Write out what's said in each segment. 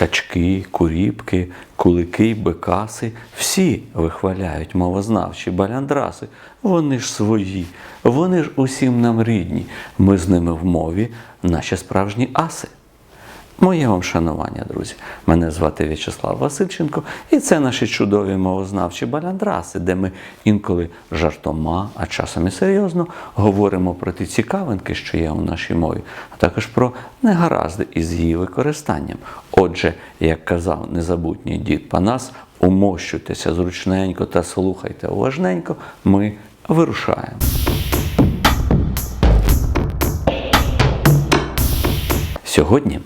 Качки, куріпки, кулики, бекаси всі вихваляють мовознавчі баляндраси. Вони ж свої, вони ж усім нам рідні. Ми з ними в мові, наші справжні аси. Моє вам шанування, друзі. Мене звати В'ячеслав Васильченко, і це наші чудові мовознавчі баляндраси, де ми інколи жартома, а часом і серйозно говоримо про ті цікавинки, що є у нашій мові, а також про негаразди із її використанням. Отже, як казав незабутній дід Панас, умощуйтеся зручненько та слухайте уважненько, ми вирушаємо. Сьогодні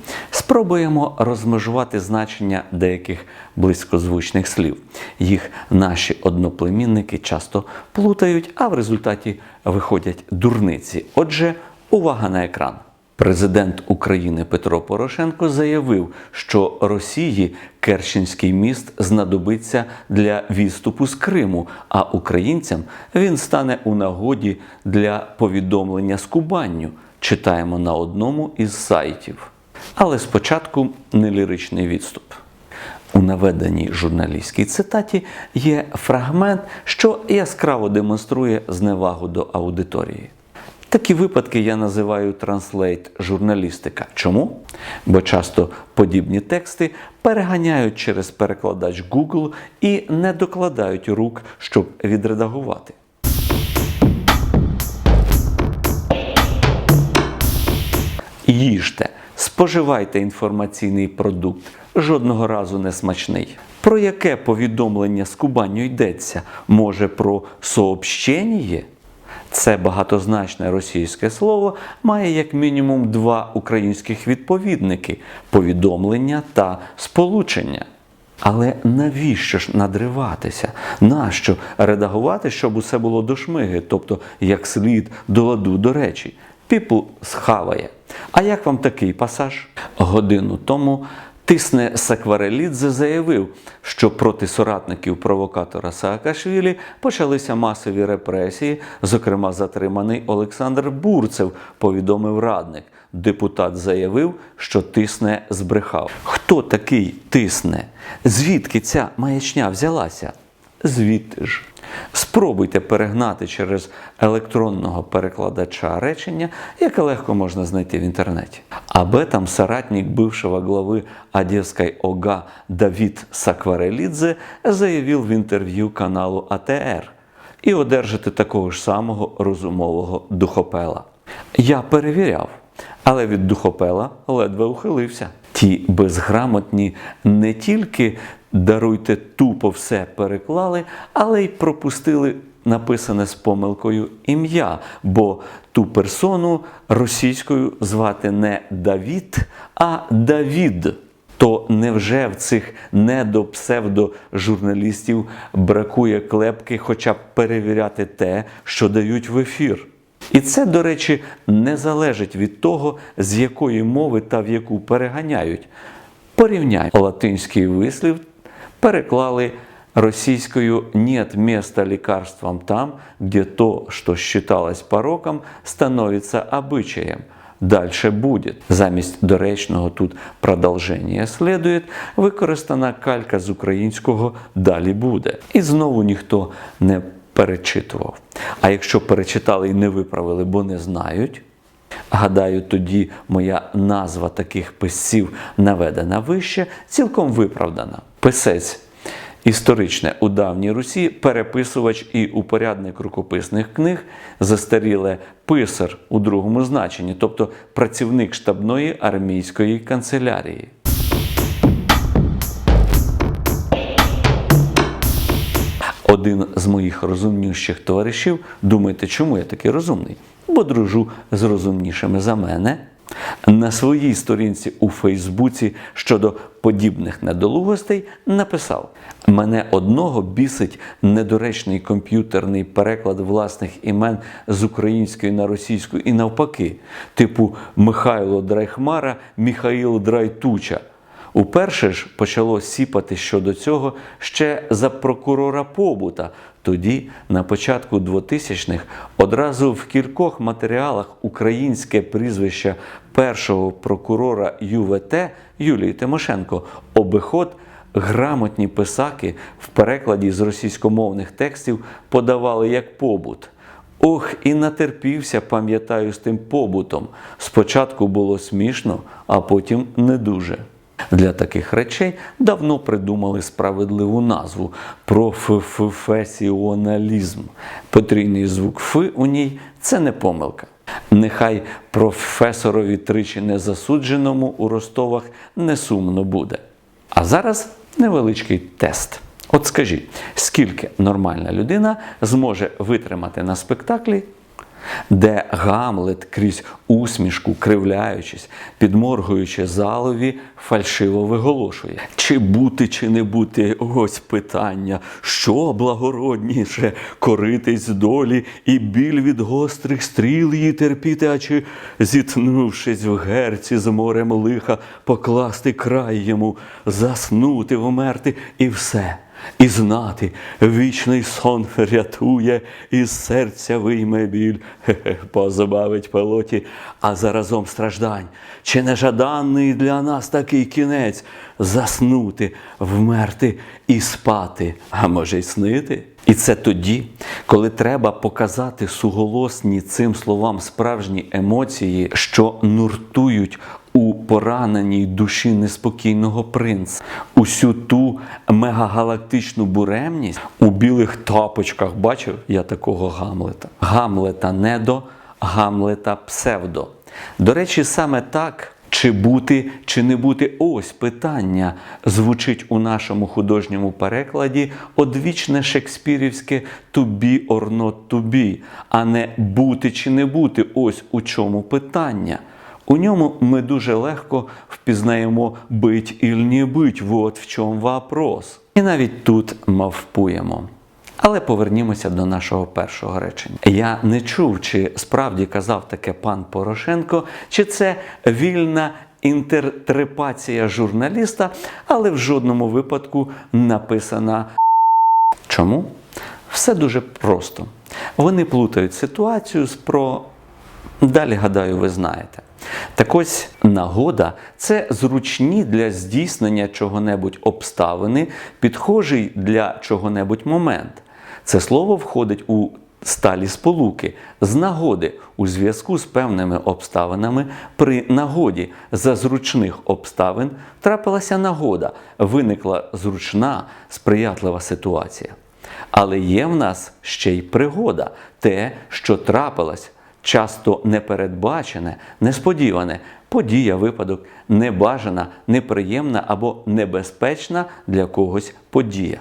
спробуємо розмежувати значення деяких близькозвучних слів. Їх наші одноплемінники часто плутають, а в результаті виходять дурниці. Отже, увага на екран. Президент України Петро Порошенко заявив, що Росії Керченський міст знадобиться для відступу з Криму, а українцям він стане у нагоді для повідомлення з Кубанню. Читаємо на одному із сайтів. Але спочатку не ліричний відступ. У наведеній журналістській цитаті є фрагмент, що яскраво демонструє зневагу до аудиторії. Такі випадки я називаю транслейт журналістика. Чому? Бо часто подібні тексти переганяють через перекладач Google і не докладають рук, щоб відредагувати. Їжте, споживайте інформаційний продукт, жодного разу не смачний. Про яке повідомлення з Кубаню йдеться? Може, про сообщення? Це багатозначне російське слово має як мінімум два українських відповідники повідомлення та сполучення. Але навіщо ж надриватися? Нащо редагувати, щоб усе було до шмиги, тобто як слід до ладу до речі? Піпу схаває. А як вам такий пасаж? Годину тому тисне Сакварелідзе заявив, що проти соратників провокатора Саакашвілі почалися масові репресії, зокрема затриманий Олександр Бурцев, повідомив радник. Депутат заявив, що тисне збрехав. Хто такий тисне? Звідки ця маячня взялася? Звідти ж. Спробуйте перегнати через електронного перекладача речення, яке легко можна знайти в інтернеті. Об этом соратник бывшего главы Одесской ОГА Давид Сакварелідзе заявив в інтерв'ю каналу АТР і одержите такого ж самого розумового духопела. Я перевіряв, але від духопела ледве ухилився. Ті безграмотні не тільки даруйте тупо все переклали, але й пропустили написане з помилкою ім'я, бо ту персону російською звати не Давід, а Давід. То невже в цих недопсевдожурналістів бракує клепки хоча б перевіряти те, що дають в ефір? І це, до речі, не залежить від того, з якої мови та в яку переганяють. Порівняй латинський вислів переклали російською «нет места лекарствам там, где то, что считалось пороком, становится обычаем». Дальше буде. Замість доречного тут продовження слідує, використана калька з українського далі буде. І знову ніхто не перечитував. А якщо перечитали і не виправили, бо не знають. Гадаю, тоді моя назва таких писців наведена вище, цілком виправдана. Писець історичне у давній Русі, переписувач і упорядник рукописних книг, застаріле писар у другому значенні, тобто працівник штабної армійської канцелярії. Один з моїх розумніших товаришів, думаєте, чому я такий розумний? Бо дружу з розумнішими за мене. На своїй сторінці у Фейсбуці щодо подібних недолугостей написав: мене одного бісить недоречний комп'ютерний переклад власних імен з української на російську і навпаки, типу Михайло Драйхмара, Міхаїл Драйтуча. Уперше ж почало сіпати щодо цього ще за прокурора побута. Тоді, на початку 2000-х, одразу в кількох матеріалах українське прізвище першого прокурора ЮВТ Юлії Тимошенко обиход грамотні писаки в перекладі з російськомовних текстів подавали як побут. Ох, і натерпівся, пам'ятаю, з тим побутом. Спочатку було смішно, а потім не дуже. Для таких речей давно придумали справедливу назву професіоналізм. Потрійний звук Ф у ній це не помилка. Нехай професорові тричі незасудженому у Ростовах не сумно буде. А зараз невеличкий тест. От скажіть, скільки нормальна людина зможе витримати на спектаклі, де Гамлет крізь усмішку, кривляючись, підморгуючи залові, фальшиво виголошує. Чи бути, чи не бути, ось питання, що благородніше, коритись долі і біль від гострих стріл її терпіти, а чи, зітнувшись в герці з морем лиха, покласти край йому, заснути, вмерти і все. І знати, вічний сон рятує, і серця вийме біль, позбавить пилоті, а заразом страждань. Чи не жаданий для нас такий кінець заснути, вмерти і спати, а може й снити? І це тоді, коли треба показати суголосні цим словам справжні емоції, що нуртують у пораненій душі неспокійного принца, усю ту мегагалактичну буремність у білих тапочках. Бачив я такого Гамлета. Гамлета недо, Гамлета псевдо. До речі, саме так. Чи бути, чи не бути ось питання звучить у нашому художньому перекладі одвічне шекспірівське «to be or not to be», а не бути чи не бути ось у чому питання. У ньому ми дуже легко впізнаємо бить і не бить, от в чому вопрос. І навіть тут мавпуємо. Але повернімося до нашого першого речення. Я не чув, чи справді казав таке пан Порошенко, чи це вільна інтертрепація журналіста, але в жодному випадку написана. Чому? Все дуже просто. Вони плутають ситуацію з про. Далі, гадаю, ви знаєте. Так ось нагода це зручні для здійснення чого-небудь обставини, підхожий для чого-небудь момент. Це слово входить у сталі сполуки з нагоди у зв'язку з певними обставинами. При нагоді за зручних обставин трапилася нагода, виникла зручна, сприятлива ситуація. Але є в нас ще й пригода, те, що трапилось, часто непередбачене, несподіване, подія, випадок, небажана, неприємна або небезпечна для когось подія.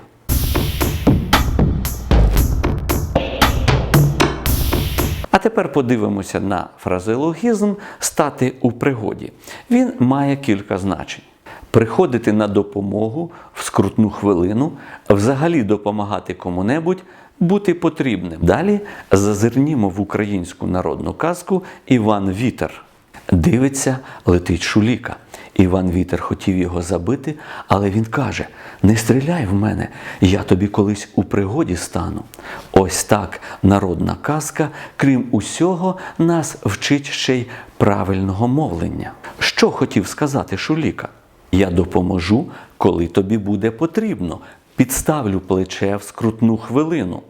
Тепер подивимося на фразеологізм стати у пригоді. Він має кілька значень. Приходити на допомогу в скрутну хвилину, взагалі допомагати кому-небудь, бути потрібним. Далі зазирнімо в українську народну казку Іван Вітер. Дивиться, летить шуліка. Іван Вітер хотів його забити, але він каже: Не стріляй в мене, я тобі колись у пригоді стану. Ось так народна казка, крім усього, нас вчить ще й правильного мовлення. Що хотів сказати Шуліка? Я допоможу, коли тобі буде потрібно. Підставлю плече в скрутну хвилину.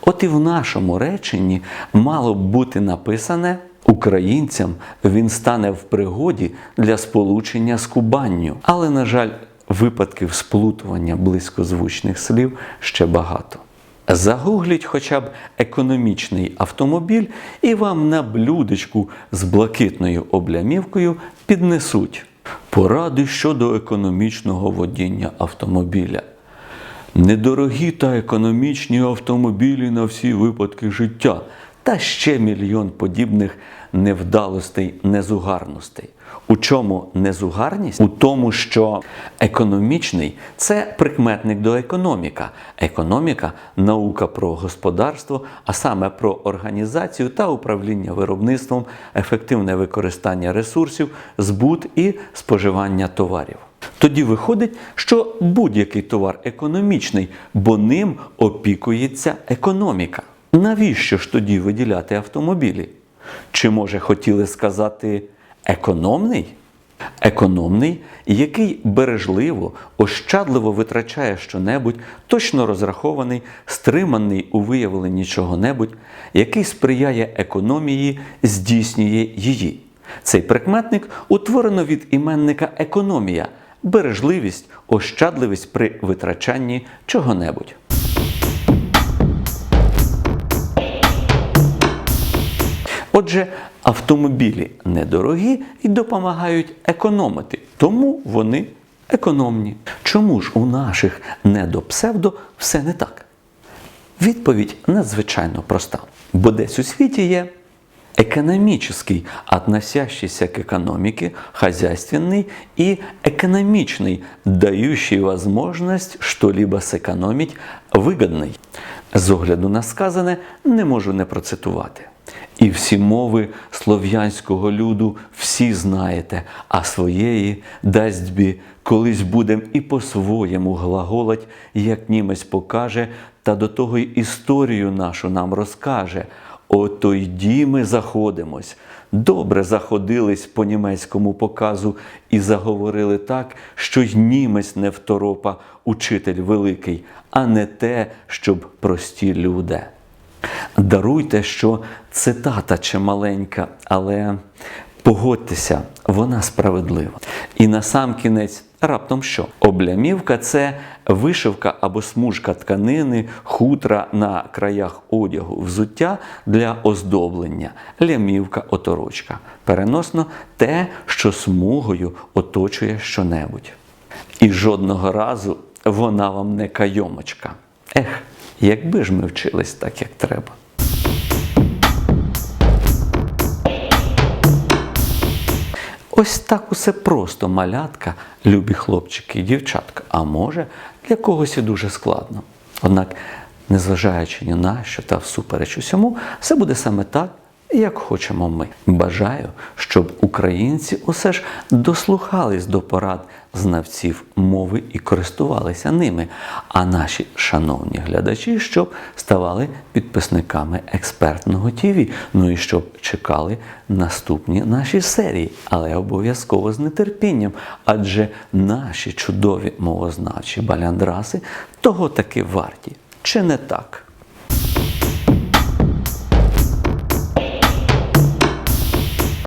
От і в нашому реченні мало б бути написане українцям він стане в пригоді для сполучення з Кубанню. Але, на жаль, випадків сплутування близькозвучних слів ще багато. Загугліть хоча б економічний автомобіль, і вам на блюдечку з блакитною облямівкою піднесуть поради щодо економічного водіння автомобіля. Недорогі та економічні автомобілі на всі випадки життя та ще мільйон подібних невдалостей, незугарностей. У чому незугарність? У тому, що економічний це прикметник до економіка. Економіка наука про господарство, а саме про організацію та управління виробництвом, ефективне використання ресурсів, збут і споживання товарів. Тоді виходить, що будь-який товар економічний, бо ним опікується економіка. Навіщо ж тоді виділяти автомобілі? Чи може хотіли сказати економний? Економний, який бережливо, ощадливо витрачає щонебудь, точно розрахований, стриманий у виявленні чого-небудь, який сприяє економії, здійснює її. Цей прикметник утворено від іменника економія, бережливість, ощадливість при витрачанні чого-небудь. Отже, автомобілі недорогі і допомагають економити, тому вони економні. Чому ж у наших недопсевдо все не так? Відповідь надзвичайно проста. Бо десь у світі є экономический, относящийся к экономике, хозяйственный и экономичный, дающий возможность что-либо сэкономить выгодний. З огляду на сказане не можу не процитувати. І всі мови слов'янського люду всі знаєте, а своєї дасть бі, колись будем і по-своєму глаголать, як німець покаже, та до того й історію нашу нам розкаже. Ото йді ми заходимось. Добре заходились по німецькому показу і заговорили так, що й німець не второпа, учитель великий, а не те, щоб прості люди. Даруйте, що цитата чималенька, але погодьтеся, вона справедлива. І на сам кінець раптом що? Облямівка це вишивка або смужка тканини, хутра на краях одягу, взуття для оздоблення, лямівка, оторочка. Переносно те, що смугою оточує щонебудь. І жодного разу вона вам не кайомочка. Ех, якби ж ми вчились так, як треба. Ось так усе просто малятка, любі хлопчики і дівчатка. А може, для когось і дуже складно. Однак, незважаючи ні на що та всупереч усьому, все буде саме так, як хочемо ми. Бажаю, щоб українці усе ж дослухались до порад знавців мови і користувалися ними, а наші шановні глядачі, щоб ставали підписниками експертного ТІВІ, ну і щоб чекали наступні наші серії, але обов'язково з нетерпінням, адже наші чудові мовознавчі баляндраси того таки варті. Чи не так?